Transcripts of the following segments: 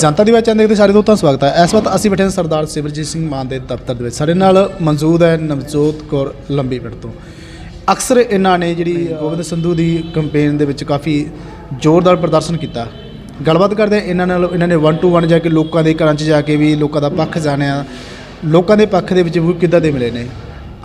ਜਨਤਾ ਦੀ ਬਾਤ ਦੇਖਦੇ ਸਾਰੇ ਦੋਸਤਾਂ ਦਾ ਸਵਾਗਤ ਹੈ। ਇਸ ਵਕਤ ਅਸੀਂ ਬੈਠੇ ਹਾਂ ਸਰਦਾਰ ਸਿਮਰਜੀਤ ਸਿੰਘ ਮਾਨ ਦੇ ਦਫ਼ਤਰ ਦੇ ਵਿੱਚ। ਸਾਡੇ ਨਾਲ ਮੌਜੂਦ ਹੈ ਨਵਜੋਤ ਕੌਰ ਲੰਬੀ ਪਿੰਡ ਤੋਂ। ਅਕਸਰ ਇਹਨਾਂ ਨੇ ਜਿਹੜੀ ਗੋਬਿੰਦ ਸੰਧੂ ਦੀ ਕੈਂਪੇਨ ਦੇ ਵਿੱਚ ਕਾਫੀ ਜ਼ੋਰਦਾਰ ਪ੍ਰਦਰਸ਼ਨ ਕੀਤਾ। ਗੱਲਬਾਤ ਕਰਦੇ ਹਾਂ ਇਹਨਾਂ ਨਾਲ, ਇਹਨਾਂ ਨੇ 1 ਟੂ 1 ਜਾ ਕੇ ਲੋਕਾਂ ਦੇ ਘਰਾਂ 'ਚ ਜਾ ਕੇ ਵੀ ਲੋਕਾਂ ਦਾ ਪੱਖ ਜਾਣਿਆ। ਲੋਕਾਂ ਦੇ ਪੱਖ ਦੇ ਵਿੱਚ ਵੀ ਕਿੱਦਾਂ ਦੇ ਮਿਲੇ ਨੇ?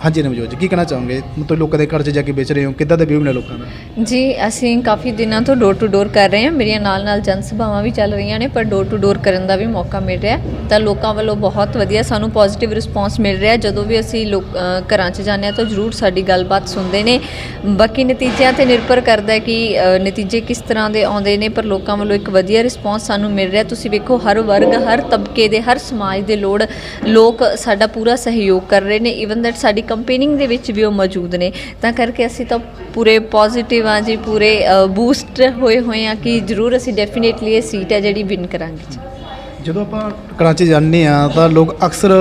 ਹਾਂਜੀ ਨਵਜੋਤ ਜੀ, ਕੀ ਕਹਿਣਾ ਚਾਹੋਗੇ? ਮਤਲਬ ਲੋਕਾਂ ਦੇ ਘਰ 'ਚ ਜਾ ਕੇ ਵੇਚ ਰਹੇ ਹੋ, ਕਿੱਦਾਂ ਦੇ ਵਿਊ ਨੇ ਲੋਕਾਂ ਦਾ? ਜੀ, ਅਸੀਂ ਕਾਫੀ ਦਿਨਾਂ ਤੋਂ ਡੋਰ ਟੂ ਡੋਰ ਕਰ ਰਹੇ ਹਾਂ। ਮੇਰੀਆਂ ਨਾਲ ਨਾਲ ਜਨ ਸਭਾਵਾਂ ਵੀ ਚੱਲ ਰਹੀਆਂ ਨੇ, ਪਰ ਡੋਰ ਟੂ ਡੋਰ ਕਰਨ ਦਾ ਵੀ ਮੌਕਾ ਮਿਲ ਰਿਹਾ ਤਾਂ ਲੋਕਾਂ ਵੱਲੋਂ ਬਹੁਤ ਵਧੀਆ ਸਾਨੂੰ ਪੋਜ਼ਿਟਿਵ ਰਿਸਪੌਂਸ ਮਿਲ ਰਿਹਾ ਜਦੋਂ ਵੀ ਅਸੀਂ ਲੋਕ ਘਰਾਂ 'ਚ ਜਾਂਦੇ ਹਾਂ ਤਾਂ ਜ਼ਰੂਰ ਸਾਡੀ ਗੱਲਬਾਤ ਸੁਣਦੇ ਨੇ। ਬਾਕੀ ਨਤੀਜਿਆਂ ਤੇ ਨਿਰਭਰ ਕਰਦਾ ਹੈ ਕਿ ਨਤੀਜੇ ਕਿਸ ਤਰ੍ਹਾਂ ਦੇ ਆਉਂਦੇ ਨੇ, ਪਰ ਲੋਕਾਂ ਵੱਲੋਂ ਇੱਕ ਵਧੀਆ ਰਿਸਪੌਂਸ ਸਾਨੂੰ ਮਿਲ ਰਿਹਾ ਤੁਸੀਂ ਵੇਖੋ, ਹਰ ਵਰਗ, ਹਰ ਤਬਕੇ ਦੇ, ਹਰ ਸਮਾਜ ਦੇ ਲੋੜ ਲੋਕ ਸਾਡਾ ਪੂਰਾ ਸਹਿਯੋਗ ਕਰ ਰਹੇ ਨੇ। ਇਵਨ ਦੈਟ ਸਾਡੀ ਕੰਪੇਨਿੰਗ ਦੇ ਵਿੱਚ ਵੀ ਉਹ ਮੌਜੂਦ ਨੇ। ਤਾਂ ਕਰਕੇ ਅਸੀਂ ਤਾਂ ਪੂਰੇ ਪੋਜ਼ਿਟਿਵ ਆ ਜੀ, ਪੂਰੇ ਬੂਸਟ ਹੋਏ ਹੋਏ ਆ ਕਿ ਜ਼ਰੂਰ ਅਸੀਂ ਡੈਫੀਨੇਟਲੀ ਇਹ ਸੀਟ ਹੈ ਜਿਹੜੀ ਵਿਨ ਕਰਾਂਗੇ ਜੀ। ਜਦੋਂ ਆਪਾਂ ਕਰਾਚੀ ਜਾਂਦੇ ਆ ਤਾਂ ਲੋਕ ਅਕਸਰ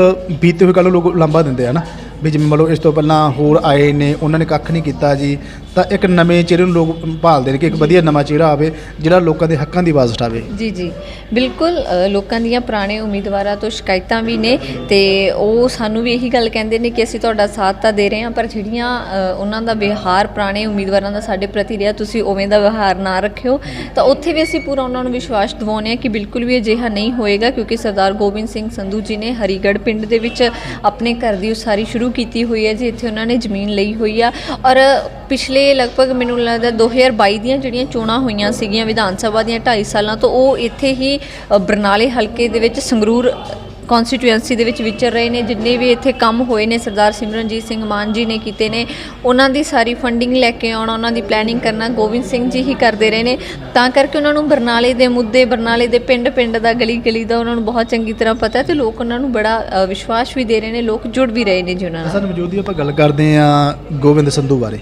ਬੀਤੇ ਹੋਏ ਕੱਲ ਲੋਕ ਲਾਂਭਾ ਦਿੰਦੇ ਆ ਨਾ। ਵੀ ਜਿਵੇਂ ਮੰਨ ਲਓ ਇਸ ਤੋਂ ਪਹਿਲਾਂ ਹੋਰ ਆਏ ਨੇ, ਉਹਨਾਂ ਨੇ ਕੱਖ ਨਹੀਂ ਕੀਤਾ ਜੀ। ਤਾਂ ਇੱਕ ਨਵੇਂ ਚਿਹਰੇ ਨੂੰ ਲੋਕ ਭਾਲਦੇ ਨੇ ਕਿ ਇੱਕ ਵਧੀਆ ਨਵਾਂ ਚਿਹਰਾ ਆਵੇ ਜਿਹੜਾ ਲੋਕਾਂ ਦੇ ਹੱਕਾਂ ਦੀ ਆਵਾਜ਼ ਉਠਾਵੇ। ਜੀ ਜੀ। ਬਿਲਕੁਲ ਅ, ਲੋਕਾਂ ਦੀਆਂ ਪੁਰਾਣੇ ਉਮੀਦਵਾਰਾਂ ਤੋਂ ਸ਼ਿਕਾਇਤਾਂ ਵੀ ਨੇ ਤੇ ਉਹ ਸਾਨੂੰ ਵੀ ਇਹੀ ਗੱਲ ਕਹਿੰਦੇ ਨੇ ਕਿ ਅਸੀਂ ਤੁਹਾਡਾ ਸਾਥ ਤਾਂ ਦੇ ਰਹੇ ਹਾਂ ਪਰ ਜਿਹੜੀਆਂ ਅ, ਉਹਨਾਂ ਦਾ ਵਿਹਾਰ ਪੁਰਾਣੇ ਉਮੀਦਵਾਰਾਂ ਦਾ ਸਾਡੇ ਪ੍ਰਤੀ ਰਿਹਾ ਤੁਸੀਂ ਉਵੇਂ ਦਾ ਵਿਵਹਾਰ ਨਾ ਰੱਖਿਓ। ਤਾਂ ਉੱਥੇ ਵੀ ਅਸੀਂ ਪੂਰਾ ਉਹਨਾਂ ਨੂੰ ਵਿਸ਼ਵਾਸ ਦਿਵਾਉਂਦੇ ਹਾਂ ਕਿ ਬਿਲਕੁਲ ਵੀ ਅਜਿਹਾ ਨਹੀਂ ਹੋਏਗਾ ਕਿਉਂਕਿ ਸਰਦਾਰ ਗੋਬਿੰਦ ਸਿੰਘ ਸੰਧੂ ਜੀ ਨੇ ਹਰੀਗੜ੍ਹ ਪਿੰਡ ਦੇ ਵਿੱਚ ਆਪਣੇ ਘਰ ਦੀ ਉਸਾਰੀ ਸ਼ੁਰੂ ਕੀਤੀ ਹੋਈ ਹੈ ਜੀ ਇੱਥੇ ਉਹਨਾਂ ਨੇ ਜ਼ਮੀਨ ਲਈ ਹੋਈ ਆ। ਔਰ ਪਿਛਲੇ ਲਗਭਗ ਮੈਨੂੰ ਲੱਗਦਾ 2022 ਦੀਆਂ ਜਿਹੜੀਆਂ ਚੋਣਾਂ ਹੋਈਆਂ ਸੀਗੀਆਂ ਵਿਧਾਨ ਸਭਾ ਦੀਆਂ 2.5 ਸਾਲਾਂ ਤੋਂ, ਉਹ ਇੱਥੇ ਹੀ ਬਰਨਾਲੇ ਹਲਕੇ ਦੇ ਵਿੱਚ ਸੰਗਰੂਰ ਕਨਸਟੀਟੂਐਂਸੀ ਦੇ ਵਿੱਚ ਵਿਚਰ ਰਹੇ ਨੇ, ਜਿੰਨੇ ਵੀ ਇੱਥੇ ਕੰਮ ਹੋਏ ਨੇ, ਸਰਦਾਰ ਸਿਮਰਨਜੀਤ ਸਿੰਘ ਮਾਨ ਜੀ ਨੇ ਕੀਤੇ ਨੇ, ਉਹਨਾਂ ਦੀ ਸਾਰੀ ਫੰਡਿੰਗ ਲੈ ਕੇ ਆਉਣਾ, ਉਹਨਾਂ ਦੀ ਪਲੈਨਿੰਗ ਕਰਨਾ, ਗੋਬਿੰਦ ਸਿੰਘ ਜੀ ਹੀ ਕਰਦੇ ਰਹੇ ਨੇ। ਤਾਂ ਕਰਕੇ ਉਹਨਾਂ ਨੂੰ ਬਰਨਾਲੇ ਦੇ ਮੁੱਦੇ, ਬਰਨਾਲੇ ਦੇ ਪਿੰਡ ਪਿੰਡ ਦਾ ਗਲੀ ਗਲੀ ਦਾ ਉਹਨਾਂ ਨੂੰ ਬਹੁਤ ਚੰਗੀ ਤਰ੍ਹਾਂ ਪਤਾ ਹੈ ਤੇ ਲੋਕ ਉਹਨਾਂ ਨੂੰ ਬੜਾ ਵਿਸ਼ਵਾਸ ਵੀ ਦੇ ਰਹੇ ਨੇ, ਲੋਕ ਜੁੜ ਵੀ ਰਹੇ ਨੇ ਜੀ ਉਹਨਾਂ ਨਾਲ। ਸਾਨੂੰ ਮੌਜੂਦ ਦੀ ਆਪਾਂ ਗੱਲ ਕਰਦੇ ਆ ਗੋਬਿੰਦ ਸੰਧੂ ਬਾਰੇ।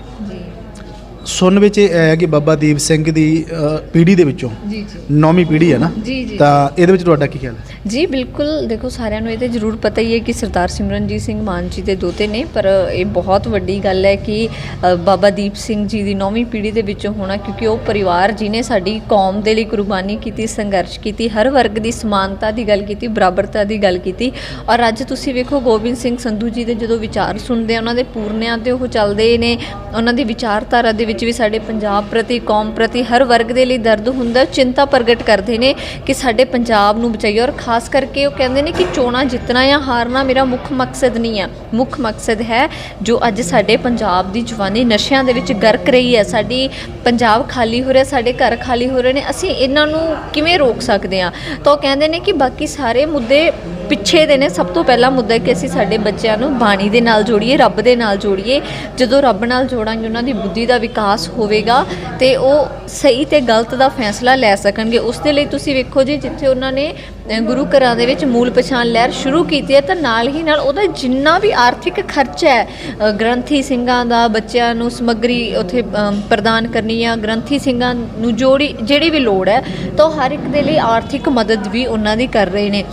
ਸੁਣ ਵਿੱਚ ਇਹ ਹੈ ਕਿ ਬਾਬਾ ਦੀਪ ਸਿੰਘ ਦੀ ਅ, ਪੀੜ੍ਹੀ ਦੇ ਵਿੱਚੋਂ ਜੀ ਜੀ। ਨੌਵੀਂ ਪੀੜ੍ਹੀ ਹੈ ਨਾ? ਜੀ ਜੀ। ਤਾਂ ਇਹਦੇ ਵਿੱਚ ਤੁਹਾਡਾ ਕੀ ਖਿਆਲ ਹੈ? ਜੀ ਬਿਲਕੁਲ। ਦੇਖੋ ਸਾਰਿਆਂ ਨੂੰ ਇਹ ਤੇ ਜ਼ਰੂਰ ਪਤਾ ਹੀ ਹੈ ਕਿ ਸਰਦਾਰ ਸਿਮਰਨਜੀਤ ਸਿੰਘ ਮਾਨ ਜੀ ਦੇ ਦੋਤੇ ਨੇ ਪਰ ਇਹ ਬਹੁਤ ਵੱਡੀ ਗੱਲ ਹੈ ਕਿ ਅ, ਬਾਬਾ ਦੀਪ ਸਿੰਘ ਜੀ ਦੀ ਨੌਵੀਂ ਪੀੜ੍ਹੀ ਦੇ ਵਿੱਚੋਂ ਹੋਣਾ ਕਿਉਂਕਿ ਉਹ ਪਰਿਵਾਰ ਜਿਨੇ ਸਾਡੀ ਕੌਮ ਦੇ ਲਈ ਕੁਰਬਾਨੀ ਕੀਤੀ ਸੰਘਰਸ਼ ਕੀਤੀ ਹਰ ਵਰਗ ਦੀ ਸਮਾਨਤਾ ਦੀ ਗੱਲ ਕੀਤੀ ਬਰਾਬਰਤਾ ਦੀ ਗੱਲ ਕੀਤੀ। ਔਰ ਅੱਜ ਤੁਸੀਂ ਵੇਖੋ ਗੋਬਿੰਦ ਸਿੰਘ ਸੰਧੂ ਜੀ ਦੇ ਜਦੋਂ ਵਿਚਾਰ ਸੁਣਦੇ ਆ ਉਹਨਾਂ ਦੇ ਪੂਰਨਿਆਂ ਤੇ ਉਹ ਚੱਲਦੇ ਨੇ ਉਹਨਾਂ ਦੀ ਵਿਚਾਰਧਾਰਾ ਦੇ ਵਿੱਚ ਵੀ ਸਾਡੇ ਪੰਜਾਬ ਪ੍ਰਤੀ, ਕੌਮ ਪ੍ਰਤੀ ਹਰ ਵਰਗ ਦੇ ਲਈ ਦਰਦ ਹੁੰਦਾ, ਚਿੰਤਾ ਪ੍ਰਗਟ ਕਰਦੇ ਨੇ ਕਿ ਸਾਡੇ ਪੰਜਾਬ ਨੂੰ ਬਚਾਈਏ ਔਰ ਖਾਸ ਕਰਕੇ ਉਹ ਕਹਿੰਦੇ ਨੇ ਕਿ ਚੋਣਾਂ ਜਿੱਤਣਾ ਜਾਂ ਹਾਰਨਾ ਮੇਰਾ ਮੁੱਖ ਮਕਸਦ ਨਹੀਂ ਆ। ਮੁੱਖ ਮਕਸਦ ਹੈ ਜੋ ਅੱਜ ਸਾਡੇ ਪੰਜਾਬ ਦੀ ਜਵਾਨੀ ਨਸ਼ਿਆਂ ਦੇ ਵਿੱਚ ਗਰਕ ਰਹੀ ਹੈ। ਸਾਡੀ ਪੰਜਾਬ ਖਾਲੀ ਹੋ ਰਿਹਾ, ਸਾਡੇ ਘਰ ਖਾਲੀ ਹੋ ਰਹੇ ਨੇ। ਅਸੀਂ ਇਹਨਾਂ ਨੂੰ ਕਿਵੇਂ ਰੋਕ ਸਕਦੇ ਹਾਂ? ਤਾਂ ਉਹ ਕਹਿੰਦੇ ਨੇ ਕਿ ਬਾਕੀ ਸਾਰੇ ਮੁੱਦੇ ਪਿੱਛੇ ਦੇ ਨੇ, ਸਭ ਤੋਂ ਪਹਿਲਾ ਮੁੱਦਾ ਕਿ ਅਸੀਂ ਸਾਡੇ ਬੱਚਿਆਂ ਨੂੰ ਬਾਣੀ ਦੇ ਨਾਲ ਜੋੜੀਏ, ਰੱਬ ਦੇ ਨਾਲ ਜੋੜੀਏ। ਜਦੋਂ ਰੱਬ ਨਾਲ ਜੋੜਾਂਗੇ, ਉਹਨਾਂ ਦੀ ਬੁੱਧੀ ਦਾ ਵਿਕਾਸ ਹੋਵੇਗਾ ਤੇ ਉਹ ਸਹੀ ਤੇ ਗਲਤ ਦਾ ਫੈਸਲਾ ਲੈ ਸਕਣਗੇ। ਉਸ ਦੇ ਲਈ ਤੁਸੀਂ ਵੇਖੋ ਜੀ, ਜਿੱਥੇ ਉਹਨਾਂ ਨੇ ਗੁਰੂ ਘਰਾਂ ਦੇ ਵਿੱਚ ਮੂਲ ਪਛਾਣ ਲਹਿਰ ਸ਼ੁਰੂ ਕੀਤੀ ਹੈ, ਤਾਂ ਨਾਲ ਹੀ ਨਾਲ ਉਹਦਾ ਜਿੰਨਾ ਵੀ ਆਰਥਿਕ ਖਰਚਾ ਹੈ ਗ੍ਰੰਥੀ ਸਿੰਘਾਂ ਦਾ, ਬੱਚਿਆਂ ਨੂੰ ਸਮੱਗਰੀ ਉੱਥੇ ਪ੍ਰਦਾਨ ਕਰਨੀ ਆ ਗ੍ਰੰਥੀ ਸਿੰਘਾਂ ਨੂੰ ਜੋੜੀ, ਜਿਹੜੀ ਵੀ ਲੋੜ ਹੈ, ਤਾਂ ਉਹ ਹਰ ਇੱਕ ਦੇ ਲਈ ਆਰਥਿਕ ਮਦਦ ਵੀ ਉਹਨਾਂ ਦੀ ਕਰ ਰਹੇ ਨੇ।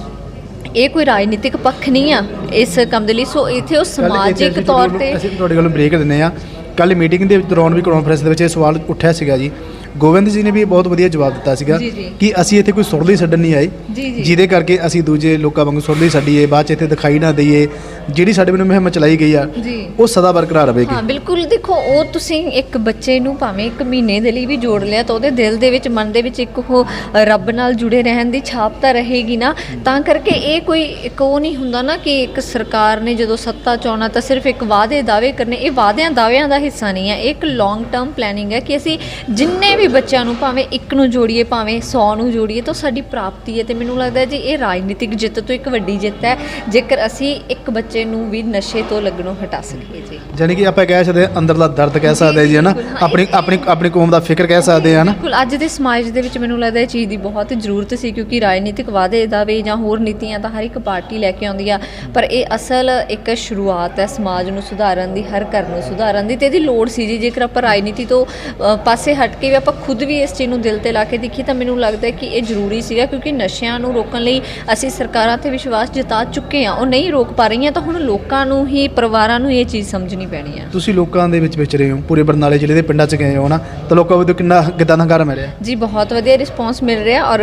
ਇਹ ਕੋਈ ਰਾਜਨੀਤਿਕ ਪੱਖ ਨਹੀਂ ਆ ਇਸ ਕੰਮ ਦੇ ਲਈ। ਸੋ ਇੱਥੇ ਉਹ ਸਮਾਜਿਕ ਤੌਰ ਤੇ ਅਸੀਂ ਤੁਹਾਡੇ ਵੱਲੋਂ ਬ੍ਰੇਕ ਦਿੰਦੇ ਆ ਕੱਲ ਮੀਟਿੰਗ ਦੇ ਦੌਰਾਨ ਵੀ ਕਾਨਫਰੰਸ ਦੇ ਵਿੱਚ ਇਹ ਸਵਾਲ ਉੱਠਿਆ ਸੀਗਾ ਜੀ। ਗੋਬਿੰਦ ਜੀ ਨੇ ਵੀ ਬਹੁਤ ਵਧੀਆ ਜਵਾਬ ਦਿੱਤਾ ਸੀਗਾ ਜੀ, ਜੀ। ਕਿ ਅਸੀਂ ਇੱਥੇ ਕੋਈ ਸੁਰਲੀ ਛੱਡਣ ਨਹੀਂ ਆਏ। ਜੀ, ਜੀ। ਜਿਹਦੇ ਕਰਕੇ ਅਸੀਂ ਦੂਜੇ ਲੋਕਾਂ ਵਾਂਗੂ ਸੁਰਲੀ ਛੱਡੀਏ ਬਾਅਦ ਚ ਇੱਥੇ ਦਿਖਾਈ ਨਾ ਦਈਏ। ਜਿਹੜੀ ਸਾਡੇ ਵੱਲੋਂ ਮੁਹਿੰਮ ਚਲਾਈ ਗਈ ਆ ਜੀ। ਉਹ ਸਦਾ ਬਰਕਰਾਰ ਰਹੇਗੀ। ਹਾਂ ਬਿਲਕੁਲ। ਦੇਖੋ ਉਹ ਤੁਸੀਂ ਇੱਕ ਬੱਚੇ ਨੂੰ ਭਾਵੇਂ ਇੱਕ ਮਹੀਨੇ ਦੇ ਲਈ ਵੀ ਜੋੜ ਲਿਆ ਤਾਂ ਉਹਦੇ ਦਿਲ ਦੇ ਵਿੱਚ ਮਨ ਦੇ ਵਿੱਚ ਇੱਕ ਉਹ ਰੱਬ ਨਾਲ ਜੁੜੇ ਰਹਿਣ ਦੀ ਛਾਪ ਤਾਂ ਰਹੇਗੀ ਨਾ। ਤਾਂ ਕਰਕੇ ਇਹ ਕੋਈ ਇੱਕ ਉਹ ਨਹੀਂ ਹੁੰਦਾ ਨਾ ਕਿ ਇੱਕ ਸਰਕਾਰ ਨੇ ਜਦੋਂ ਸੱਤਾ ਚਾਉਣਾ ਤਾਂ ਸਿਰਫ ਇੱਕ ਵਾਅਦੇ ਦਾਅਵੇ ਕਰਨੇ। ਇਹ ਵਾਅਦਿਆਂ ਦਾਅਵਿਆਂ ਦਾ ਹਿੱਸਾ ਨਹੀਂ ਹੈ। ਇਹ ਇੱਕ ਲੌਂਗ ਟਰਮ ਪਲੈਨਿੰਗ ਹੈ ਕਿ ਅਸੀਂ ਜਿੰਨੇ ਵੀ ਬੱਚਿਆਂ ਨੂੰ ਭਾਵੇਂ ਇੱਕ ਨੂੰ ਜੋੜੀਏ ਭਾਵੇਂ 100 ਨੂੰ ਜੋੜੀਏ ਤਾਂ ਸਾਡੀ ਪ੍ਰਾਪਤੀ ਹੈ ਤੇ ਮੈਨੂੰ ਲੱਗਦਾ ਜੀ ਇਹ ਰਾਜਨੀਤਿਕ ਜਿੱਤ ਤੋਂ ਇੱਕ ਵੱਡੀ ਜਿੱਤ ਹੈ ਜੇਕਰ ਅਸੀਂ ਇੱਕ ਬੱਚੇ ਨੂੰ ਵੀ ਨਸ਼ੇ ਤੋਂ ਲੱਗਣੋਂ ਹਟਾ ਸਕੀਏ ਜੀ। ਜਾਣੀ ਕਿ ਆਪਾਂ ਕਹਿ ਸਕਦੇ ਹਾਂ ਅੰਦਰਲਾ ਦਰਦ ਕਹਿ ਸਕਦੇ ਹਾਂ ਜੀ ਹਨਾ? ਆਪਣੀ ਆਪਣੀ ਆਪਣੀ ਕੌਮ ਦਾ ਫਿਕਰ ਕਹਿ ਸਕਦੇ ਹਾਂ ਹਨਾ? ਬਿਲਕੁਲ ਅੱਜ ਦੇ ਸਮਾਜ ਦੇ ਵਿੱਚ ਮੈਨੂੰ ਲੱਗਦਾ ਇਹ ਚੀਜ਼ ਦੀ ਬਹੁਤ ਜ਼ਰੂਰਤ ਸੀ ਕਿਉਂਕਿ ਰਾਜਨੀਤਿਕ ਵਾਅਦੇ ਦਾਅਵੇ ਜਾਂ ਹੋਰ ਨੀਤੀਆਂ ਤਾਂ ਹਰ ਇੱਕ ਪਾਰਟੀ ਲੈ ਕੇ ਆਉਂਦੀ ਆ ਪਰ ਇਹ ਅਸਲ ਇੱਕ ਸ਼ੁਰੂਆਤ ਹੈ ਸਮਾਜ ਨੂੰ ਸੁਧਾਰਨ ਦੀ ਹਰ ਘਰ ਨੂੰ ਸੁਧਾਰਨ ਦੀ ਤੇ ਇਹਦੀ ਲੋੜ ਸੀ ਜੀ ਜੇਕਰ ਆਪਾਂ ਰਾਜਨੀਤੀ ਤੋਂ ਪਾਸੇ ਹਟ ਕੇ ਵੀ ਆਪਾਂ ਖੁਦ ਵੀ ਇਸ ਚੀਜ਼ ਨੂੰ ਦਿਲ ਤੇ ਲਾ ਕੇ ਦੇਖੀ ਤਾਂ ਮੈਨੂੰ ਲੱਗਦਾ ਕਿ ਇਹ ਜ਼ਰੂਰੀ ਸੀਗਾ ਕਿਉਂਕਿ ਨਸ਼ਿਆਂ ਨੂੰ ਰੋਕਣ ਲਈ ਅਸੀਂ ਸਰਕਾਰਾਂ ਤੇ ਵਿਸ਼ਵਾਸ ਜਤਾ ਚੁੱਕੇ ਹਾਂ। ਉਹ ਨਹੀਂ ਰੋਕ ਪਾ ਰਹੀਆਂ ਤਾਂ ਹੁਣ ਲੋਕਾਂ ਨੂੰ ਹੀ ਪਰਿਵਾਰਾਂ ਨੂੰ ਇਹ ਚੀਜ਼ ਸਮਝਣੀ ਪੈਣੀ ਹੈ ਤੁਸੀਂ ਲੋਕਾਂ ਦੇ ਵਿੱਚ ਵਿਚ ਰਹੇ ਹੋ ਪੂਰੇ ਬਰਨਾਲੇ ਜ਼ਿਲ੍ਹੇ ਦੇ ਪਿੰਡਾਂ 'ਚ ਗਏ ਹੋ ਨਾ ਤਾਂ ਲੋਕਾਂ ਵੱਲੋਂ ਕਿੰਨਾ ਕਿੱਦਾਂ ਦਾ ਹੰਗਾਰਾ ਮਿਲਿਆ? ਜੀ ਬਹੁਤ ਵਧੀਆ ਰਿਸਪੌਂਸ ਮਿਲ ਰਿਹਾ ਔਰ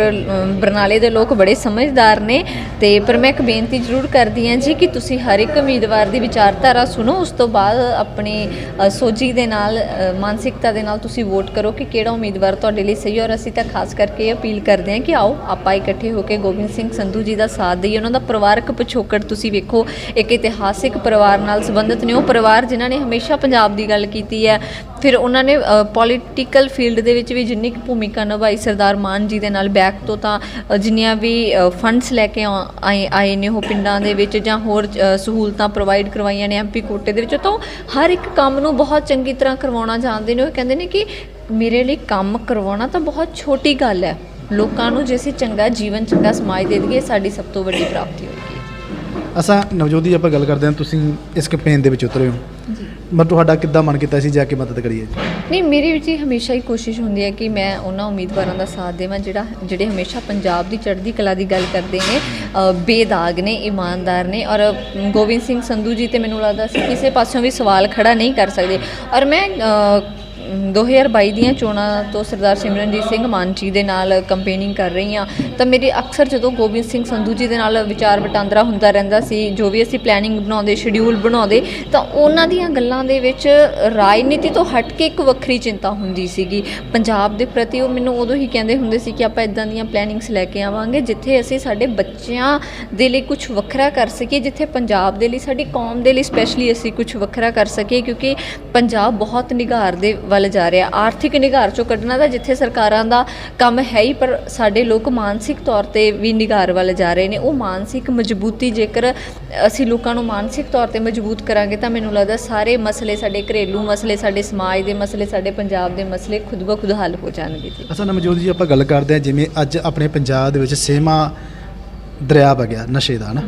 ਬਰਨਾਲੇ ਦੇ ਲੋਕ ਬੜੇ ਸਮਝਦਾਰ ਨੇ ਤੇ ਪਰ ਮੈਂ ਇੱਕ ਬੇਨਤੀ ਜ਼ਰੂਰ ਕਰਦੀ ਹਾਂ ਜੀ ਕਿ ਤੁਸੀਂ ਹਰ ਇੱਕ ਉਮੀਦਵਾਰ ਦੀ ਵਿਚਾਰਧਾਰਾ ਸੁਣੋ ਉਸ ਤੋਂ ਬਾਅਦ ਆਪਣੀ ਸੋਝੀ ਦੇ ਨਾਲ ਮਾਨਸਿਕਤਾ ਦੇ ਨਾਲ ਤੁਸੀਂ ਵੋਟ ਕਰੋ ਕਿ ਕਿਹੜਾ ਉਮੀਦਵਾਰ ਤੁਹਾਡੇ ਲਈ ਸਹੀ ਔਰ ਅਸੀਂ ਤਾਂ ਖਾਸ ਕਰਕੇ ਇਹ ਅਪੀਲ ਕਰਦੇ ਹਾਂ ਕਿ ਆਓ, ਆਪਾਂ ਇਕੱਠੇ ਹੋ ਕੇ ਗੋਬਿੰਦ ਸਿੰਘ ਸੰਧੂ ਜੀ ਦਾ ਸਾਥ ਦਈਏ, ਉਹਨਾਂ ਦਾ ਪਰਿਵਾਰਕ ਪਿਛੋਕੜ ਤੁਸੀਂ ਵੇਖੋ, ਇੱਕ ਇਤਿਹਾਸਿਕ ਪਰਿਵਾਰ ਨਾਲ ਸੰਬੰਧਿਤ ਨੇ, ਉਹ ਪਰਿਵਾਰ ਜਿਨ੍ਹਾਂ ਨੇ ਹਮੇਸ਼ਾ ਪੰਜਾਬ ਦੀ ਗੱਲ ਕੀਤੀ ਹੈ। ਫਿਰ ਉਹਨਾਂ ਨੇ ਪੋਲੀਟੀਕਲ ਫੀਲਡ ਦੇ ਵਿੱਚ ਵੀ ਜਿੰਨੀ ਕੁ ਭੂਮਿਕਾ ਨਿਭਾਈ ਸਰਦਾਰ ਮਾਨ ਜੀ ਦੇ ਨਾਲ ਬੈਕ ਤੋਂ ਤਾਂ ਜਿੰਨੀਆਂ ਵੀ ਫੰਡਸ ਲੈ ਕੇ ਆ- ਆਏ ਆਏ ਨੇ ਉਹ ਪਿੰਡਾਂ ਦੇ ਵਿੱਚ ਜਾਂ ਹੋਰ ਸਹੂਲਤਾਂ ਪ੍ਰੋਵਾਈਡ ਕਰਵਾਈਆਂ ਨੇ ਐਮਪੀ ਕੋਟੇ ਦੇ ਵਿੱਚ, ਤਾਂ ਉਹ ਹਰ ਇੱਕ ਕੰਮ ਨੂੰ ਬਹੁਤ ਚੰਗੀ ਤਰ੍ਹਾਂ ਕਰਵਾਉਣਾ ਜਾਣਦੇ ਨੇ, ਉਹ ਕਹਿੰਦੇ ਨੇ ਕਿ ਮੇਰੇ ਲਈ ਕੰਮ ਕਰਵਾਉਣਾ ਤਾਂ ਬਹੁਤ ਛੋਟੀ ਗੱਲ ਹੈ। ਲੋਕਾਂ ਨੂੰ ਜੇ ਅਸੀਂ ਚੰਗਾ ਜੀਵਨ ਚੰਗਾ ਸਮਾਜ ਦੇ ਦਈਏ ਸਾਡੀ ਸਭ ਤੋਂ ਵੱਡੀ ਪ੍ਰਾਪਤੀ ਹੋਏਗੀ। ਅਸਾਂ ਨਵਜੋਤ ਜੀ ਆਪਾਂ ਗੱਲ ਕਰਦੇ ਹਾਂ ਤੁਸੀਂ ਇਸ ਕੈਂਪੇਨ ਦੇ ਵਿੱਚ ਉਤਰੇ ਹੋ। ਜੀ। ਮੈਂ ਤੁਹਾਡਾ ਕਿੱਦਾਂ ਮਨ ਕੀਤਾ ਸੀ ਜਾ ਕੇ ਮਦਦ ਕਰੀਏ? ਨਹੀਂ ਮੇਰੀ ਵਿੱਚ ਹੀ ਹਮੇਸ਼ਾ ਹੀ ਕੋਸ਼ਿਸ਼ ਹੁੰਦੀ ਹੈ ਕਿ ਮੈਂ ਉਹਨਾਂ ਉਮੀਦਵਾਰਾਂ ਦਾ ਸਾਥ ਦੇਵਾਂ ਜਿਹੜਾ ਜਿਹੜੇ ਹਮੇਸ਼ਾ ਪੰਜਾਬ ਦੀ ਚੜ੍ਹਦੀ ਕਲਾ ਦੀ ਗੱਲ ਕਰਦੇ ਨੇ। ਬੇਦਾਗ ਨੇ ਇਮਾਨਦਾਰ ਨੇ ਔਰ ਗੋਬਿੰਦ ਸਿੰਘ ਸੰਧੂ ਜੀ ਤੇ ਮੈਨੂੰ ਲੱਗਦਾ ਸੀ ਕਿਸੇ ਪਾਸਿਓਂ ਵੀ ਸਵਾਲ ਖੜਾ ਨਹੀਂ ਕਰ ਸਕਦੇ। ਔਰ ਮੈਂ 2022 ਦੀਆਂ ਚੋਣਾਂ ਤੋਂ ਸਰਦਾਰ ਸਿਮਰਨਜੀਤ ਸਿੰਘ ਮਾਨ ਜੀ ਦੇ ਨਾਲ ਕੰਪੇਨਿੰਗ ਕਰ ਰਹੀ ਹਾਂ ਤਾਂ ਮੇਰੇ ਅਕਸਰ ਜਦੋਂ ਗੋਬਿੰਦ ਸਿੰਘ ਸੰਧੂ ਜੀ ਦੇ ਨਾਲ ਵਿਚਾਰ ਵਟਾਂਦਰਾ ਹੁੰਦਾ ਰਹਿੰਦਾ ਸੀ, ਜੋ ਵੀ ਅਸੀਂ ਪਲੈਨਿੰਗ ਬਣਾਉਂਦੇ ਸ਼ਡਿਊਲ ਬਣਾਉਂਦੇ, ਤਾਂ ਉਹਨਾਂ ਦੀਆਂ ਗੱਲਾਂ ਦੇ ਵਿੱਚ ਰਾਜਨੀਤੀ ਤੋਂ ਹਟ ਕੇ ਇੱਕ ਵੱਖਰੀ ਚਿੰਤਾ ਹੁੰਦੀ ਸੀਗੀ। ਪੰਜਾਬ ਦੇ ਪ੍ਰਤੀ ਉਹ ਮੈਨੂੰ ਉਦੋਂ ਹੀ ਕਹਿੰਦੇ ਹੁੰਦੇ ਸੀ ਕਿ ਆਪਾਂ ਇਦਾਂ ਦੀਆਂ ਪਲੈਨਿੰਗਸ ਲੈ ਕੇ ਆਵਾਂਗੇ, ਜਿੱਥੇ ਅਸੀਂ ਸਾਡੇ ਬੱਚਿਆਂ ਦੇ ਲਈ ਕੁਝ ਵੱਖਰਾ ਕਰ ਸਕੀਏ, ਜਿੱਥੇ ਪੰਜਾਬ ਦੇ ਲਈ, ਸਾਡੀ ਕੌਮ ਦੇ ਲਈ ਸਪੈਸ਼ਲੀ ਅਸੀਂ ਕੁਝ ਵੱਖਰਾ ਕਰ ਸਕੀਏ, ਕਿਉਂਕਿ ਪੰਜਾਬ ਬਹੁਤ ਨਿਗਾਰ ਦੇ ਵੱਲ ਜਾ ਰਿਹਾ। ਆਰਥਿਕ ਨਿਗਾਰ ਚੋਂ ਕੱਢਣਾ ਤਾਂ ਜਿੱਥੇ ਸਰਕਾਰਾਂ ਦਾ ਕੰਮ ਹੈ ਹੀ ਪਰ ਸਾਡੇ ਲੋਕ ਮਾਨਸਿਕ ਤੌਰ ਤੇ ਵੀ ਨਿਗਾਰ ਵੱਲ ਜਾ ਰਹੇ ਨੇ। ਉਹ ਮਾਨਸਿਕ ਮਜ਼ਬੂਤੀ ਜੇਕਰ ਅਸੀਂ ਲੋਕਾਂ ਨੂੰ ਮਾਨਸਿਕ ਤੌਰ ਤੇ ਮਜ਼ਬੂਤ ਕਰਾਂਗੇ ਤਾਂ ਮੈਨੂੰ ਲੱਗਦਾ ਸਾਰੇ ਮਸਲੇ ਸਾਡੇ ਘਰੇਲੂ ਮਸਲੇ ਸਾਡੇ ਸਮਾਜ ਦੇ ਮਸਲੇ ਸਾਡੇ ਪੰਜਾਬ ਦੇ ਮਸਲੇ ਖੁਦ ਬ ਖੁਦ ਹੱਲ ਹੋ ਜਾਣਗੇ ਜੀ। ਅਸਾਂ ਨਵਜੋਤ ਜੀ ਆਪਾਂ ਗੱਲ ਕਰਦੇ ਹਾਂ ਜਿਵੇਂ ਅੱਜ ਆਪਣੇ ਪੰਜਾਬ ਦੇ ਵਿੱਚ ਸੇਮਾ ਦਰਿਆ ਵਗਿਆ ਨਸ਼ੇ ਦਾ ਨਾ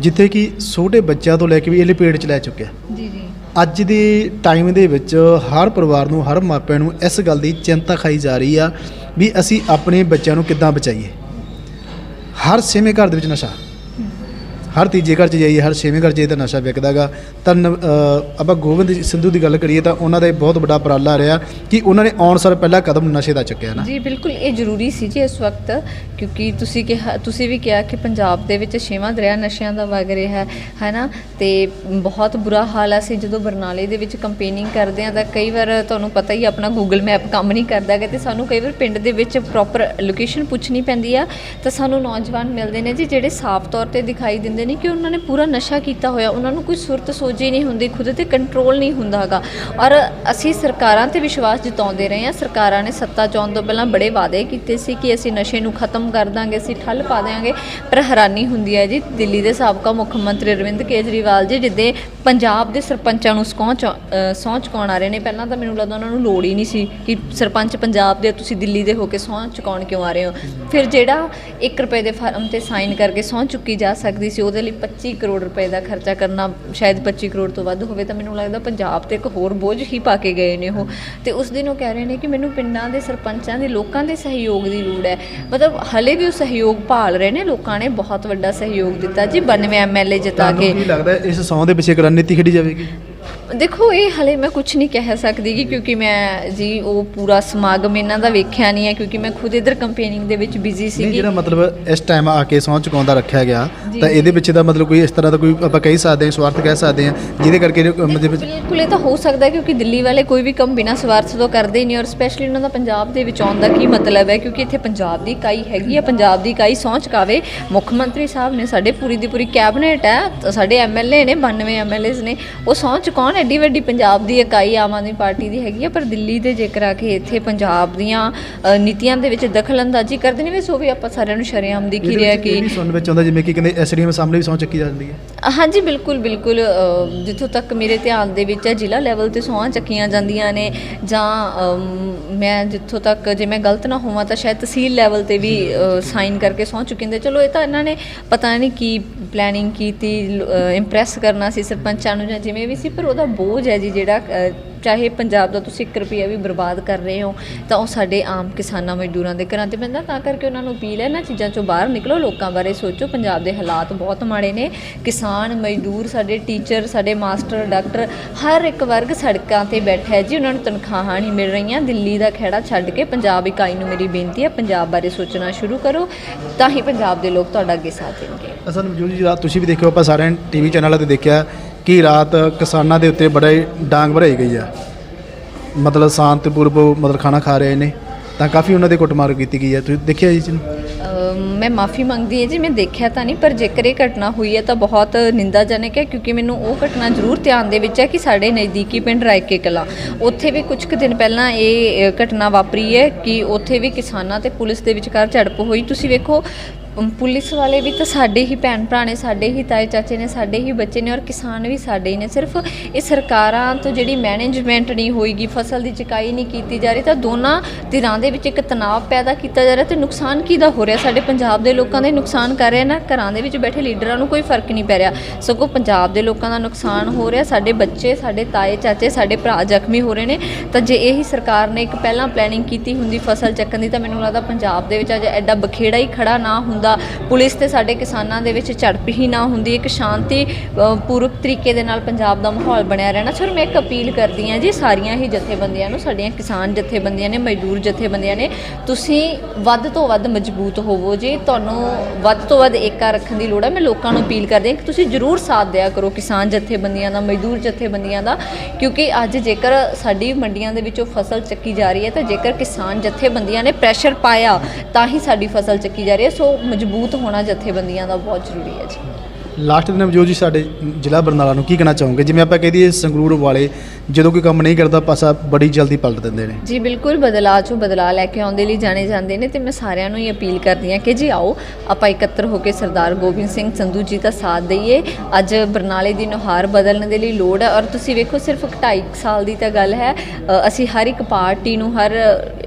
ਜਿੱਥੇ ਕਿ ਛੋਟੇ ਬੱਚਿਆਂ ਤੋਂ ਲੈ ਕੇ ਵੀ ਇਹ ਲਪੇਟ ਚ ਲੈ ਚੁੱਕਿਆ। ਜੀ ਜੀ। ਅੱਜ ਦੇ ਟਾਈਮ ਦੇ ਵਿੱਚ ਹਰ ਪਰਿਵਾਰ ਨੂੰ, ਹਰ ਮਾਪਿਆਂ ਨੂੰ ਇਸ ਗੱਲ ਦੀ ਚਿੰਤਾ ਖਾਈ ਜਾ ਰਹੀ ਆ ਵੀ ਅਸੀਂ ਆਪਣੇ ਬੱਚਿਆਂ ਨੂੰ ਕਿੱਦਾਂ ਬਚਾਈਏ। ਹਰ ਛੇਵੇਂ ਘਰ ਦੇ ਵਿੱਚ ਨਸ਼ਾ। ਹਰ ਤੀਜੇ ਘਰ 'ਚ ਜਾਈਏ, ਹਰ ਛੇਵੇਂ ਘਰ 'ਚ ਇਹ ਤਾਂ ਨਸ਼ਾ ਵਿਕਦਾਗਾ। ਤਾਂ ਨਵ- ਆਪਾਂ ਗੋਬਿੰਦ ਸਿੰਧੂ ਦੀ ਗੱਲ ਕਰੀਏ ਤਾਂ ਉਹਨਾਂ ਦਾ ਇਹ ਬਹੁਤ ਵੱਡਾ ਉਪਰਾਲਾ ਰਿਹਾ ਕਿ ਉਹਨਾਂ ਨੇ ਆਉਣ ਸਾਰ ਪਹਿਲਾ ਕਦਮ ਨਸ਼ੇ ਦਾ ਚੁੱਕਿਆ ਨਾ। ਜੀ, ਬਿਲਕੁਲ, ਇਹ ਜ਼ਰੂਰੀ ਸੀ ਜੀ ਇਸ ਵਕਤ, ਕਿਉਂਕਿ ਤੁਸੀਂ ਕਿਹਾ, ਤੁਸੀਂ ਵੀ ਕਿਹਾ ਕਿ ਪੰਜਾਬ ਦੇ ਵਿੱਚ ਛੇਵਾਂ ਦਰਿਆ ਨਸ਼ਿਆਂ ਦਾ ਵਗ ਰਿਹਾ ਹੈ, ਹੈਨਾ? ਤੇ ਬਹੁਤ ਬੁਰਾ ਹਾਲ ਆ ਸੀ ਜਦੋਂ ਬਰਨਾਲੇ ਦੇ ਵਿੱਚ ਕੰਪੇਨਿੰਗ ਕਰਦੇ ਆ ਤਾਂ ਕਈ ਵਾਰ ਤੁਹਾਨੂੰ ਪਤਾ ਹੀ ਆਪਣਾ ਗੂਗਲ ਮੈਪ ਕੰਮ ਨਹੀਂ ਕਰਦਾ ਗਾ ਤੇ ਸਾਨੂੰ ਕਈ ਵਾਰ ਪਿੰਡ ਦੇ ਵਿੱਚ ਪ੍ਰੋਪਰ ਲੋਕੇਸ਼ਨ ਪੁੱਛਣੀ ਪੈਂਦੀ ਆ। ਤਾਂ ਸਾਨੂੰ ਨੌਜਵਾਨ ਮਿਲਦੇ ਨੇ ਜੀ ਜਿਹੜੇ ਸਾਫ਼ ਤੌਰ ਤੇ ਦਿਖਾਈ ਦਿੰਦੇ ਨੇ ਕਿ ਉਹਨਾਂ ਨੇ ਪੂਰਾ ਨਸ਼ਾ ਕੀਤਾ ਹੋਇਆ, ਉਹਨਾਂ ਨੂੰ ਕੋਈ ਸੁਰਤ ਸੋਝੀ ਨਹੀਂ ਹੁੰਦੀ, ਖੁਦ ਤੇ ਕੰਟਰੋਲ ਨਹੀਂ ਹੁੰਦਾ ਹੈਗਾ। ਔਰ ਅਸੀਂ ਸਰਕਾਰਾਂ ਤੇ ਵਿਸ਼ਵਾਸ ਜਤਾਉਂਦੇ ਰਹੇ ਹਾਂ। ਸਰਕਾਰਾਂ ਨੇ ਸੱਤਾ ਚ ਆਉਣ ਤੋਂ ਪਹਿਲਾਂ ਬੜੇ ਵਾਅਦੇ ਕੀਤੇ ਸੀ ਕਿ ਅਸੀਂ ਨਸ਼ੇ ਨੂੰ ਖਤਮ ਕਰ ਦਾਂਗੇ, ਅਸੀਂ ਠੱਲ ਪਾ ਦਿਆਂਗੇ, ਪਰ ਹੈਰਾਨੀ ਹੁੰਦੀ ਹੈ ਜੀ। ਦਿੱਲੀ ਦੇ ਸਾਬਕਾ ਮੁੱਖ ਮੰਤਰੀ ਅਰਵਿੰਦ ਕੇਜਰੀਵਾਲ ਜੀ, ਜਿੱਦੇ ਪੰਜਾਬ ਦੇ ਸਰਪੰਚਾਂ ਨੂੰ ਅ, ਸਹੁੰ ਚੁਕਾਉਣ ਆ ਰਹੇ ਨੇ। ਪਹਿਲਾਂ ਤਾਂ ਮੈਨੂੰ ਲੱਗਦਾ ਉਹਨਾਂ ਨੂੰ ਲੋੜ ਹੀ ਨਹੀਂ ਸੀ ਕਿ ਸਰਪੰਚ ਪੰਜਾਬ ਦੇ ਤੁਸੀਂ ਦਿੱਲੀ ਦੇ ਹੋ ਕੇ ਸਹੁੰ ਚੁਕਾਉਣ ਕਿਉਂ ਆ ਰਹੇ ਹੋ? ਫਿਰ ਜਿਹੜਾ 1 ਰੁਪਏ ਦੇ ਫਾਰਮ ਤੇ ਸਾਈਨ ਕਰਕੇ ਸਹੁੰ ਚੁੱਕੀ ਜਾ ਸਕਦੀ ਸੀ ਉਹਦੇ ਲਈ 25 ਕਰੋੜ ਰੁਪਏ ਦਾ ਖਰਚਾ ਕਰਨਾ ਸ਼ਾਇਦ 25 ਕਰੋੜ ਤੋਂ ਵੱਧ ਹੋਵੇ ਤਾਂ ਮੈਨੂੰ ਲੱਗਦਾ ਪੰਜਾਬ ਤੇ ਇੱਕ ਹੋਰ ਬੋਝ ਹੀ ਪਾ ਕੇ ਗਏ ਨੇ ਉਹ। ਤੇ ਉਸ ਦਿਨ ਉਹ ਕਹਿ ਰਹੇ ਨੇ ਕਿ ਮੈਨੂੰ ਪਿੰਡਾਂ ਦੇ ਸਰਪੰਚਾਂ ਦੇ ਲੋਕਾਂ ਦੇ ਸਹਿਯੋਗ ਦੀ ਲੋੜ ਹੈ। ਮਤਲਬ ਹਲੇ ਵੀ ਉਹ ਸਹਿਯੋਗ ਭਾਲ ਰਹੇ ਨੇ ਲੋਕਾਂ ਨੇ ਬਹੁਤ ਵੱਡਾ ਸਹਿਯੋਗ ਦਿੱਤਾ ਜੀ 92 ਐਮਐਲਏ ਜਿਤਾ ਤੁਹਾਨੂੰ ਕੇ। ਕੀ ਲੱਗਦਾ ਇਸ ਸੌਂ ਦੇ ਪਿੱਛੇ ਇੱਕ ਰਣਨੀਤੀ ਖੇਡੀ ਜਾਵੇਗੀ। ਦੇਖੋ ਇਹ ਹਲੇ ਮੈਂ ਕੁਝ ਨਹੀਂ ਕਹਿ ਸਕਦੀ ਕਿਉਂਕਿ ਮੈਂ ਜੀ ਉਹ ਪੂਰਾ ਸਮਾਗਮ ਇਹਨਾਂ ਦਾ ਵੇਖਿਆ ਨਹੀਂ ਹੈ ਕਿਉਂਕਿ ਮੈਂ ਖੁਦ ਇਧਰ ਕੰਪੇਨਿੰਗ ਦੇ ਵਿੱਚ ਬਿਜ਼ੀ ਸੀਗੀ ਜਿਹੜਾ ਮਤਲਬ ਇਸ ਟਾਈਮ ਆ ਕੇ ਸਹੁੰ ਚੁਕਾਉਂਦਾ ਰੱਖਿਆ ਗਿਆ। ਤਾਂ ਇਹਦੇ ਪਿੱਛੇ ਦਾ ਮਤਲਬ ਕੋਈ ਇਸ ਤਰ੍ਹਾਂ ਦਾ ਕੋਈ ਆਪਾਂ ਕਹਿ ਸਕਦੇ ਹਾਂ ਸਵਾਰਥ ਕਹਿ ਸਕਦੇ ਹਾਂ ਜਿਹਦੇ ਕਰਕੇ ਦੇ ਵਿੱਚ ਬਿਲਕੁਲ ਇਹ ਤਾਂ ਹੋ ਸਕਦਾ ਕਿਉਂਕਿ ਦਿੱਲੀ ਵਾਲੇ ਕੋਈ ਵੀ ਕੰਮ ਬਿਨਾਂ ਸਵਾਰਥ ਤੋਂ ਕਰਦੇ ਹੀ ਨਹੀਂ ਔਰ ਸਪੈਸ਼ਲੀ ਉਹਨਾਂ ਦਾ ਪੰਜਾਬ ਦੇ ਵਿੱਚ ਆਉਣ ਦਾ ਕੀ ਮਤਲਬ ਹੈ ਕਿਉਂਕਿ ਇੱਥੇ ਪੰਜਾਬ ਦੀ ਇਕਾਈ ਹੈਗੀ ਹੈ ਪੰਜਾਬ ਦੀ ਇਕਾਈ ਸਹੁੰ ਚੁਕਾਵੇ ਮੁੱਖ ਮੰਤਰੀ ਸਾਹਿਬ ਨੇ ਸਾਡੇ ਪੂਰੀ ਦੀ ਪੂਰੀ ਕੈਬਨਿਟ ਹੈ ਸਾਡੇ ਐਮਐਲਏ ਨੇ 92 ਐਮਐਲਏਜ਼ ਨੇ ਉਹ ਸਹੁੰ ਚੁਕਾਉਣ ਐਡੀ ਵੱਡੀ ਪੰਜਾਬ ਦੀ ਇਕਾਈ ਆਮ ਆਦਮੀ ਪਾਰਟੀ ਦੀ ਹੈਗੀ ਹੈ ਪਰ ਦਿੱਲੀ ਦੇ ਜੇਕਰ ਆ ਕੇ ਇੱਥੇ ਪੰਜਾਬ ਦੀਆਂ ਅ, ਨੀਤੀਆਂ ਦੇ ਵਿੱਚ ਦਖਲਅੰਦਾਜ਼ੀ ਕਰਦੇ ਨੇ ਵੈਸੇ ਉਹ ਵੀ ਆਪਾਂ ਸਾਰਿਆਂ ਨੂੰ ਸ਼ਰੇਆਮ ਦਿਖ ਹੀ ਰਿਹਾ ਕਿ ਵੀ ਸੁਣਨ ਵਿੱਚ ਆਉਂਦਾ ਜਿਵੇਂ ਕਿ ਕਹਿੰਦੇ ਐਸਡੀਐਮ ਸਾਹਮਣੇ ਵੀ ਸਹੁੰ ਚੱਕੀ ਜਾਂਦੀ ਹੈ। ਹਾਂਜੀ ਬਿਲਕੁਲ ਬਿਲਕੁਲ ਅ, ਜਿੱਥੋਂ ਤੱਕ ਮੇਰੇ ਧਿਆਨ ਦੇ ਵਿੱਚ ਹੈ ਜ਼ਿਲ੍ਹਾ ਲੈਵਲ ਤੇ ਸਹੁੰ ਚੱਕੀਆਂ ਜਾਂਦੀਆਂ ਨੇ ਜਾਂ ਅਮ, ਮੈਂ ਜਿੱਥੋਂ ਤੱਕ ਜੇ ਮੈਂ ਗਲਤ ਨਾ ਹੋਵਾਂ ਤਾਂ ਸ਼ਾਇਦ ਤਹਿਸੀਲ ਲੈਵਲ ਤੇ ਵੀ ਸਾਈਨ ਕਰਕੇ ਸਹੁੰ ਚੁੱਕੇ ਹੁੰਦੇ ਚਲੋ ਇਹ ਤਾਂ ਇਹਨਾਂ ਨੇ ਪਤਾ ਨਹੀਂ ਕੀ ਪਲੈਨਿੰਗ ਕੀਤੀ ਇੰਪ੍ਰੈਸ ਕਰਨਾ ਸੀ ਸਰਪੰਚਾਂ ਨੂੰ ਜਾਂ ਜਿਵੇਂ ਵੀ ਸੀ ਪਰ ਉਹਦਾ ਬੋਝ ਹੈ ਜੀ ਜਿਹੜਾ ਚਾਹੇ ਪੰਜਾਬ ਦਾ ਤੁਸੀਂ 1 ਰੁਪਿਆ ਵੀ ਬਰਬਾਦ ਕਰ ਰਹੇ ਹੋ, ਤਾਂ ਉਹ ਸਾਡੇ ਆਮ ਕਿਸਾਨਾਂ ਮਜ਼ਦੂਰਾਂ ਦੇ ਘਰਾਂ ਤੇ ਪੈਂਦਾ। ਤਾਂ ਕਰਕੇ ਉਹਨਾਂ ਨੂੰ ਅਪੀਲ ਹੈ ਇਹਨਾਂ ਚੀਜ਼ਾਂ ਚੋਂ ਬਾਹਰ ਨਿਕਲੋ, ਲੋਕਾਂ ਬਾਰੇ ਸੋਚੋ। ਪੰਜਾਬ ਦੇ ਹਾਲਾਤ ਬਹੁਤ ਮਾੜੇ ਨੇ। ਕਿਸਾਨ, ਮਜ਼ਦੂਰ, ਸਾਡੇ ਟੀਚਰ, ਸਾਡੇ ਮਾਸਟਰ, ਡਾਕਟਰ, ਹਰ ਇੱਕ ਵਰਗ ਸੜਕਾਂ ਤੇ ਬੈਠਾ ਹੈ ਜੀ। ਉਹਨਾਂ ਨੂੰ ਤਨਖਾਹਾਂ ਨਹੀਂ ਮਿਲ ਰਹੀਆਂ। ਦਿੱਲੀ ਦਾ ਖਹਿੜਾ ਛੱਡ ਕੇ ਪੰਜਾਬ ਇਕਾਈ ਨੂੰ ਮੇਰੀ ਬੇਨਤੀ ਹੈ, ਪੰਜਾਬ ਬਾਰੇ ਸੋਚਣਾ ਸ਼ੁਰੂ ਕਰੋ। ਤਾਂ ਹੀ ਪੰਜਾਬ ਦੇ ਲੋਕ ਤੁਹਾਡਾ ਅੱਗੇ ਸਾਥ ਦੇਣਗੇ। ਅਸਲ ਮਜੂਦ ਜੀ, ਰਾਤ ਤੁਸੀਂ ਵੀ ਦੇਖਿਓ, ਆਪਾਂ ਸਾਰਿਆਂ ਨੇ ਟੀਵੀ ਚੈਨਲਾਂ ਤੇ ਦੇਖਿਆ। ਕਿ ਰਾਤ ਕਿਸਾਨਾਂ ਦੇ ਉੱਤੇ ਬੜੇ ਡਾਂਗ ਭਰਾਈ ਗਈ ਆ। ਮਤਲਬ ਸ਼ਾਂਤਪੂਰਵ ਮਤਲਬ ਖਾਣਾ ਖਾ ਰਹੇ ਨੇ, ਤਾਂ ਕਾਫੀ ਉਹਨਾਂ ਦੇ ਕੁੱਟਮਾਰ ਕੀਤੀ ਗਈ ਹੈ ਤੁਸੀਂ ਦੇਖਿਆ ਜੀ ਜੀ ਮੈਂ ਮਾਫੀ ਮੰਗਦੀ ਹਾਂ ਜੀ, ਮੈਂ ਦੇਖਿਆ ਤਾਂ ਨਹੀਂ, ਪਰ ਜੇਕਰ ਇਹ ਘਟਨਾ ਹੋਈ ਹੈ ਤਾਂ ਬਹੁਤ ਨਿੰਦਾਜਨਕ ਹੈ, ਕਿਉਂਕਿ ਮੈਨੂੰ ਉਹ ਘਟਨਾ ਜ਼ਰੂਰ ਧਿਆਨ ਦੇ ਵਿੱਚ ਹੈ ਕਿ ਸਾਡੇ ਨਜ਼ਦੀਕੀ ਪਿੰਡ ਰਾਇਕੇ ਕਲਾ, ਉੱਥੇ ਵੀ ਕੁਝ ਕੁ ਦਿਨ ਪਹਿਲਾਂ ਇਹ ਘਟਨਾ ਵਾਪਰੀ ਹੈ ਕਿ ਉੱਥੇ ਵੀ ਕਿਸਾਨਾਂ ਤੇ ਪੁਲਿਸ ਦੇ ਵਿਚਕਾਰ ਝੜਪ ਹੋਈ। ਤੁਸੀਂ ਵੇਖੋ ਅਮ, ਪੁਲਿਸ ਵਾਲੇ ਵੀ ਤਾਂ ਸਾਡੇ ਹੀ ਭੈਣ ਭਰਾ ਨੇ ਸਾਡੇ ਹੀ ਤਾਏ ਚਾਚੇ ਨੇ ਸਾਡੇ ਹੀ ਬੱਚੇ ਨੇ ਔਰ ਕਿਸਾਨ ਵੀ ਸਾਡੇ ਹੀ ਨੇ। ਸਿਰਫ ਇਹ ਸਰਕਾਰਾਂ ਤੋਂ ਜਿਹੜੀ ਮੈਨੇਜਮੈਂਟ ਨਹੀਂ ਹੋਏਗੀ ਫਸਲ ਦੀ ਚਕਾਈ ਨਹੀਂ ਕੀਤੀ ਜਾ ਰਹੀ ਤਾਂ ਦੋਨਾਂ ਧਿਰਾਂ ਦੇ ਵਿੱਚ ਇੱਕ ਤਣਾਅ ਪੈਦਾ ਕੀਤਾ ਜਾ ਰਿਹਾ ਤੇ ਨੁਕਸਾਨ ਕਿਹਦਾ ਹੋ ਰਿਹਾ? ਸਾਡੇ ਪੰਜਾਬ ਦੇ ਲੋਕਾਂ ਦੇ ਨੁਕਸਾਨ ਕਰ ਰਿਹਾ ਨਾ ਘਰਾਂ ਦੇ ਵਿੱਚ ਬੈਠੇ ਲੀਡਰਾਂ ਨੂੰ ਕੋਈ ਫ਼ਰਕ ਨਹੀਂ ਪੈ ਰਿਹਾ। ਸਗੋਂ ਪੰਜਾਬ ਦੇ ਲੋਕਾਂ ਦਾ ਨੁਕਸਾਨ ਹੋ ਰਿਹਾ ਸਾਡੇ ਬੱਚੇ ਸਾਡੇ ਤਾਏ ਚਾਚੇ ਸਾਡੇ ਭਰਾ ਜ਼ਖਮੀ ਹੋ ਰਹੇ ਨੇ। ਤਾਂ ਜੇ ਇਹੀ ਸਰਕਾਰ ਨੇ ਇੱਕ ਪਹਿਲਾਂ ਪਲੈਨਿੰਗ ਕੀਤੀ ਹੁੰਦੀ ਫਸਲ ਚੱਕਣ ਦੀ ਤਾਂ ਮੈਨੂੰ ਲੱਗਦਾ ਪੰਜਾਬ ਦੇ ਵਿੱਚ ਅੱਜ ਐਡਾ ਬਖੇੜਾ ਹੀ ਖੜਾ ਨਾ ਹੁੰਦਾ। ਪੁਲਿਸ ਤੇ ਸਾਡੇ ਕਿਸਾਨਾਂ ਦੇ ਵਿੱਚ ਝੜਪ ਹੀ ਨਾ ਹੁੰਦੀ ਇੱਕ ਸ਼ਾਂਤੀ ਅ, ਪੂਰਵਕ ਤਰੀਕੇ ਦੇ ਨਾਲ ਪੰਜਾਬ ਦਾ ਮਾਹੌਲ ਬਣਿਆ ਰਹਿਣਾ। ਸਰ ਮੈਂ ਇੱਕ ਅਪੀਲ ਕਰਦੀ ਹਾਂ ਜੀ ਸਾਰੀਆਂ ਹੀ ਜਥੇਬੰਦੀਆਂ ਨੂੰ ਸਾਡੀਆਂ ਕਿਸਾਨ ਜਥੇਬੰਦੀਆਂ ਨੇ ਮਜ਼ਦੂਰ ਜਥੇਬੰਦੀਆਂ ਨੇ ਤੁਸੀਂ ਵੱਧ ਤੋਂ ਵੱਧ ਮਜ਼ਬੂਤ ਹੋਵੋ ਜੀ। ਤੁਹਾਨੂੰ ਵੱਧ ਤੋਂ ਵੱਧ ਏਕਾ ਰੱਖਣ ਦੀ ਲੋੜ ਹੈ। ਮੈਂ ਲੋਕਾਂ ਨੂੰ ਅਪੀਲ ਕਰਦੀ ਹਾਂ ਕਿ ਤੁਸੀਂ ਜ਼ਰੂਰ ਸਾਥ ਦਿਆ ਕਰੋ ਕਿਸਾਨ ਜਥੇਬੰਦੀਆਂ ਦਾ ਮਜ਼ਦੂਰ ਜਥੇਬੰਦੀਆਂ ਦਾ ਕਿਉਂਕਿ ਅੱਜ ਜੇਕਰ ਸਾਡੀ ਮੰਡੀਆਂ ਦੇ ਵਿੱਚੋਂ ਫਸਲ ਚੱਕੀ ਜਾ ਰਹੀ ਹੈ ਤਾਂ ਜੇਕਰ ਕਿਸਾਨ ਜਥੇਬੰਦੀਆਂ ਨੇ ਪ੍ਰੈਸ਼ਰ ਪਾਇਆ ਤਾਂ ਹੀ ਸਾਡੀ ਫਸਲ ਚੱਕੀ ਜਾ ਰਹੀ ਹੈ। ਸੋ ਮਜ਼ਬੂਤ ਹੋਣਾ ਜਥੇਬੰਦੀਆਂ ਦਾ ਬਹੁਤ ਜ਼ਰੂਰੀ ਹੈ ਜੀ। ਲਾਸਟ ਦਿਨ ਮਜੂਦ ਜੀ ਸਾਡੇ ਜ਼ਿਲ੍ਹਾ ਬਰਨਾਲਾ ਨੂੰ ਕੀ ਕਹਿਣਾ ਚਾਹੋਗੇ? ਜਿਵੇਂ ਆਪਾਂ ਕਹਿ ਦਈਏ ਸੰਗਰੂਰ ਵਾਲੇ ਜਦੋਂ ਕੋਈ ਕੰਮ ਨਹੀਂ ਕਰਦਾ ਪਾਸਾ ਬੜੀ ਜਲਦੀ ਪਲਟ ਦਿੰਦੇ ਨੇ। ਜੀ ਬਿਲਕੁਲ ਬਦਲਾਅ ਚੋਂ ਬਦਲਾਅ ਲੈ ਕੇ ਆਉਣ ਦੇ ਲਈ ਜਾਣੇ ਜਾਂਦੇ ਨੇ ਤੇ ਮੈਂ ਸਾਰਿਆਂ ਨੂੰ ਹੀ ਅਪੀਲ ਕਰਦੀ ਹਾਂ ਕਿ ਜੀ ਆਓ ਆਪਾਂ ਇਕੱਤਰ ਹੋ ਕੇ ਸਰਦਾਰ ਗੋਬਿੰਦ ਸਿੰਘ ਸੰਧੂ ਜੀ ਦਾ ਸਾਥ ਦਈਏ। ਅੱਜ ਬਰਨਾਲੇ ਦੀ ਨੁਹਾਰ ਬਦਲਣ ਦੇ ਲਈ ਲੋੜ ਹੈ ਔਰ ਤੁਸੀਂ ਵੇਖੋ ਸਿਰਫ 2.5 ਸਾਲ ਦੀ ਤਾਂ ਗੱਲ ਹੈ। ਅ, ਅਸੀਂ ਹਰ ਇੱਕ ਪਾਰਟੀ ਨੂੰ ਹਰ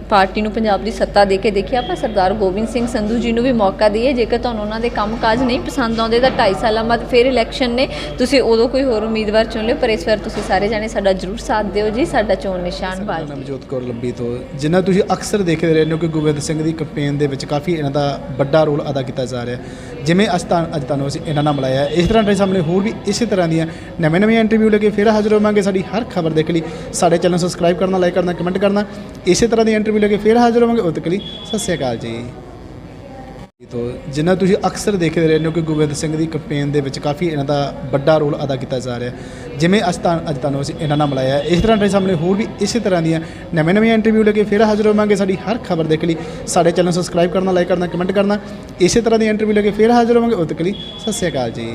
ਪਾਰਟੀ ਨੂੰ ਪੰਜਾਬ ਦੀ ਸੱਤਾ ਦੇ ਕੇ ਦੇਖਿਆ ਆਪਾਂ ਸਰਦਾਰ ਗੋਬਿੰਦ ਸਿੰਘ ਸੰਧੂ ਜੀ ਨੂੰ ਵੀ ਮੌਕਾ ਦਈਏ। ਜੇਕਰ ਤੁਹਾਨੂੰ ਉਹਨਾਂ ਦੇ ਕੰਮਕਾਜ ਨਹੀਂ ਪਸੰਦ ਆਉਂਦੇ ਤਾਂ 2.5 ਸਾਲਾਂ ਬਾਅਦ ਫਿਰ ਇਲੈਕਸ਼ਨ ਨੇ। ਤੁਸੀਂ ਉਦੋਂ ਕੋਈ ਹੋਰ ਉਮੀਦਵਾਰ ਚੁਣ ਲਿਓ ਪਰ ਇਸ ਵਾਰ ਤੁਸੀਂ ਸਾਰੇ ਜਾਣੇ ਸਾਡਾ ਜ਼ਰੂਰ ਸਾਥ ਦਿਓ ਜੀ ਸਾਡਾ ਚੋਣ ਨਿਸ਼ਾਨ ਬਾਲ ਨਵਜੋਤ ਕੌਰ ਲੰਬੀ ਤੋਂ ਜਿੰਨਾ ਤੁਸੀਂ ਅਕਸਰ ਦੇਖਦੇ ਰਹਿੰਦੇ ਹੋ ਕਿ ਗੋਬਿੰਦ ਸਿੰਘ ਦੀ ਕੈਂਪੇਨ ਦੇ ਵਿੱਚ ਕਾਫੀ ਇਹਨਾਂ ਦਾ ਵੱਡਾ ਰੋਲ ਅਦਾ ਕੀਤਾ ਜਾ ਰਿਹਾ ਜਿਵੇਂ ਅੱਜ ਤਾਂ ਅੱਜ ਤੁਹਾਨੂੰ ਅਸੀਂ ਇਹਨਾਂ ਨਾਲ ਮਿਲਾਇਆ। ਇਸ ਤਰ੍ਹਾਂ ਦੇ ਸਾਹਮਣੇ ਹੋਰ ਵੀ ਇਸੇ ਤਰ੍ਹਾਂ ਦੀਆਂ ਨਵੇਂ ਨਵੇਂ ਇੰਟਰਵਿਊ ਲੈ ਕੇ ਫਿਰ ਹਾਜ਼ਰ ਹੋਵਾਂਗੇ। ਸਾਡੀ ਹਰ ਖਬਰ ਦੇਖ ਲਈ। ਸਾਡੇ ਚੈਨਲ ਸਬਸਕ੍ਰਾਈਬ ਕਰਨਾ ਲਾਈਕ ਕਰਨਾ ਕਮੈਂਟ ਕਰਨਾ। ਇਸੇ ਤਰ੍ਹਾਂ ਦੀ ਇੰਟਰਵਿਊ ਲੈ ਕੇ ਫਿਰ ਹਾਜ਼ਰ ਹੋਵਾਂਗੇ। ਉਦੋਂ ਤੱਕ ਲਈ ਸਤਿ ਸ਼੍ਰੀ ਅਕਾਲ ਜੀ। ਤੋਂ, ਜਿੰਨਾ ਤੁਸੀਂ ਅਕਸਰ ਦੇਖਦੇ ਰਹਿੰਦੇ ਹੋ ਕਿ ਗੋਬਿੰਦ ਸਿੰਘ ਦੀ ਕੈਂਪੇਨ ਦੇ ਵਿੱਚ ਕਾਫੀ ਇਹਨਾਂ ਦਾ ਵੱਡਾ ਰੋਲ ਅਦਾ ਕੀਤਾ ਜਾ ਰਿਹਾ ਜਿਵੇਂ ਅੱਜ ਤਾਂ, ਅੱਜ ਤੁਹਾਨੂੰ ਅਸੀਂ ਇਹਨਾਂ ਨਾਲ ਮਿਲਾਇਆ ਇਸ ਤਰ੍ਹਾਂ ਦੇ ਸਾਹਮਣੇ ਹੋਰ ਵੀ ਇਸੇ ਤਰ੍ਹਾਂ ਦੀਆਂ ਨਵੇਂ ਨਵੇਂ ਇੰਟਰਵਿਊ ਲੈ ਕੇ ਫਿਰ ਹਾਜ਼ਰ ਹੋਵਾਂਗੇ। ਸਾਡੀ ਹਰ ਖਬਰ ਦੇਖ ਲਈ। ਸਾਡੇ ਚੈਨਲ ਸਬਸਕ੍ਰਾਈਬ ਕਰਨਾ ਲਾਈਕ ਕਰਨਾ ਕਮੈਂਟ ਕਰਨਾ। ਇਸੇ ਤਰ੍ਹਾਂ ਦੀ ਇੰਟਰਵਿਊ ਲੈ ਕੇ ਫਿਰ ਹਾਜ਼ਰ ਹੋਵਾਂਗੇ। ਉਦੋਂ ਤੱਕ ਲਈ ਸਤਿ ਸ਼੍ਰੀ ਅਕਾਲ ਜੀ।